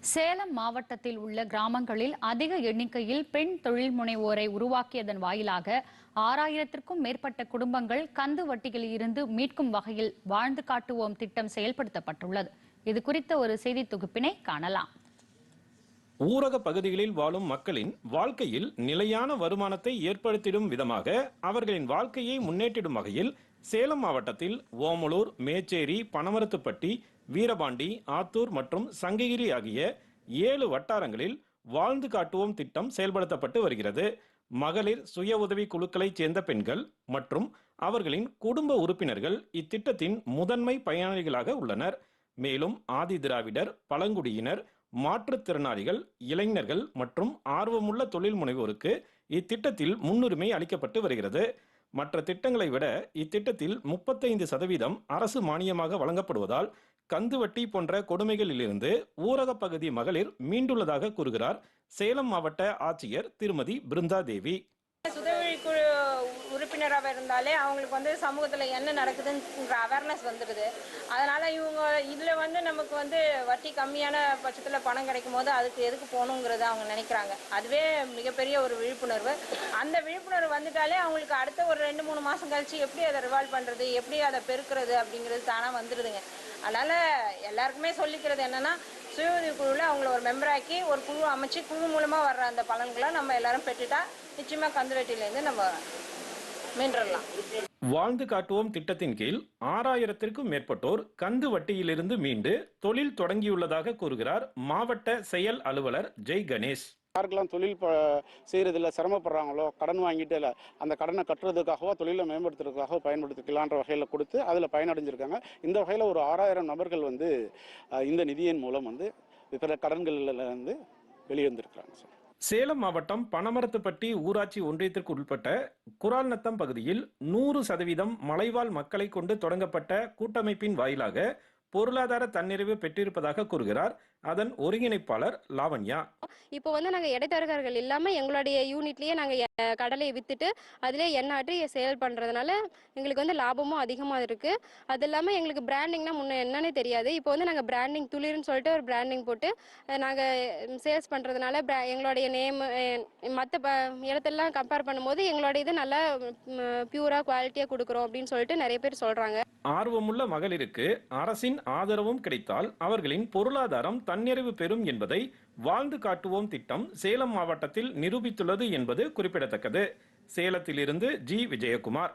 சேலம் மாவட்டத்தில் உள்ள கிராமங்களில் அதிக எண்ணிக்கையில் பெண் தொழில் முனைவோரை உருவாக்கியதன் வாயிலாக ஆறாயிரத்திற்கும் மேற்பட்ட குடும்பங்கள் கந்து வட்டியில் இருந்து மீட்கும் வகையில் வாழ்ந்து காட்டுவோம் திட்டம் செயல்படுத்தப்பட்டுள்ளது. இது குறித்த ஒரு செய்தி தொகுப்பினை காணலாம். ஊரக பகுதிகளில் வாழும் மக்களின் வாழ்க்கையில் நிலையான வருமானத்தை ஏற்படுத்திடும் விதமாக அவர்களின் வாழ்க்கையை முன்னேற்றிடும் வகையில் சேலம் மாவட்டத்தில் ஓமலூர் மேச்சேரி பனமரத்துப்பட்டி வீரபாண்டி ஆத்தூர் மற்றும் சங்ககிரி ஆகிய ஏழு வட்டாரங்களில் வாழ்ந்து காட்டுவோம் திட்டம் செயல்படுத்தப்பட்டு வருகிறது. மகளிர் சுய உதவி குழுக்களைச் சேர்ந்த பெண்கள் மற்றும் அவர்களின் குடும்ப உறுப்பினர்கள் இத்திட்டத்தின் முதன்மை பயனாளிகளாக உள்ளனர். மேலும் ஆதி திராவிடர் பழங்குடியினர் மாற்றுத்திறனாளிகள் இளைஞர்கள் மற்றும் ஆர்வமுள்ள தொழில் முனைவோருக்கு இத்திட்டத்தில் முன்னுரிமை அளிக்கப்பட்டு வருகிறது. மற்ற திட்டங்களை விட இத்திட்டத்தில் முப்பத்தைந்து சதவீதம் அரசு மானியமாக வழங்கப்படுவதால் கந்துவட்டி போன்ற கொடுமைகளிலிருந்து ஊரகப் பகுதி மகளிர் மீண்டுள்ளதாக கூறுகிறார். சேலம் மாவட்ட ஆட்சியர் திருமதி பிருந்தா தேவி சுதவி குழு உறுப்பினராக இருந்தாலே அவங்களுக்கு வந்து சமூகத்தில் என்ன நடக்குதுன்ற அவேர்னஸ் வந்துடுது அதனால் இவங்க இதில் வந்து நமக்கு வந்து வட்டி கம்மியான பட்சத்தில் பணம் கிடைக்கும் போது அதுக்கு எதுக்கு போகணுங்கிறத அவங்க நினைக்கிறாங்க. அதுவே மிகப்பெரிய ஒரு விழிப்புணர்வு. அந்த விழிப்புணர்வு வந்துட்டாலே அவங்களுக்கு அடுத்த ஒரு ரெண்டு மூணு மாதம் கழித்து எப்படி அதை ரிவால்வ் பண்ணுறது எப்படி அதை பெருக்கிறது அப்படிங்கிறது தானாக வந்துடுதுங்க அதனால் எல்லாருக்குமே சொல்லிக்கிறது என்னென்னா சுயஉதவி குழுவில் அவங்கள ஒரு மெம்பராக்கி ஒரு குழு அமைச்சு குழு மூலமாக வர்ற அந்த பலன்களை நம்ம எல்லாரும் பெற்றுட்டா நிச்சயமாக கந்துவெட்டியிலேருந்து நம்ம மீண்டுடலாம் வாழ்ந்து காட்டுவோம் திட்டத்தின் கீழ் ஆறாயிரத்திற்கும் மேற்பட்டோர் கந்து வட்டியிலிருந்து மீண்டு தொழில் தொடங்கியுள்ளதாக கூறுகிறார் மாவட்ட செயல் அலுவலர் ஜெய் கணேஷ். யாருக்கெல்லாம் தொழில் ப செய்கிறதில்ல சிரமப்படுறாங்களோ கடன் வாங்கிட்டு இல்லை அந்த கடனை கட்டுறதுக்காகவோ தொழிலை மேம்படுத்துறதுக்காகவோ பயன்படுத்திக்கலான்ற வகையில் கொடுத்து அதில் பயனடைஞ்சிருக்காங்க. இந்த வகையில் ஒரு ஆறாயிரம் நபர்கள் வந்து இந்த நிதியின் மூலம் வந்து பிற கடன்களில் வந்து வெளியே சார். சேலம் மாவட்டம் பனமரத்துப்பட்டி ஊராட்சி ஒன்றியத்திற்கு உட்பட்ட குரால்நத்தம் பகுதியில் நூறு சதவீதம் மலைவாழ் மக்களை கொண்டு தொடங்கப்பட்ட கூட்டமைப்பின் வாயிலாக பொருளாதார தன்னிறைவு பெற்றிருப்பதாக கூறுகிறார் அதன் ஒருங்கிணைப்பாளர் லாவண்யா. இப்போ வந்து நாங்கள் இடைத்தரகர்கள் இல்லாமல் எங்களுடைய யூனிட்லேயே நாங்கள் கடலையை விற்றுட்டு அதிலே எண்ணெய் சேல் பண்ணுறதுனால எங்களுக்கு வந்து லாபமும் அதிகமாக இருக்குது அது இல்லாமல் எங்களுக்கு பிராண்டிங்னா முன்ன என்னன்னே தெரியாது. இப்போ வந்து நாங்கள் பிராண்டிங் துளிர்னு சொல்லிட்டு ஒரு பிராண்டிங் போட்டு நாங்கள் சேல்ஸ் பண்ணுறதுனால எங்களுடைய நேம் மற்ற இடத்தெல்லாம் கம்பேர் பண்ணும்போது எங்களுடைய இது நல்லா பியூராக குவாலிட்டியாக கொடுக்குறோம் அப்படின்னு சொல்லிட்டு நிறைய பேர் சொல்கிறாங்க ஆர்வமுள்ள மகளிருக்கு அரசின் ஆதரவும் கிடைத்தால் அவர்களின் பொருளாதாரம் தன்னிறைவு பெறும் என்பதை வாழ்ந்து காட்டுவோம் திட்டம் சேலம் மாவட்டத்தில் நிரூபித்துள்ளது என்பது குறிப்பிடத்தக்கது. சேலத்திலிருந்து ஜி. விஜயகுமார்.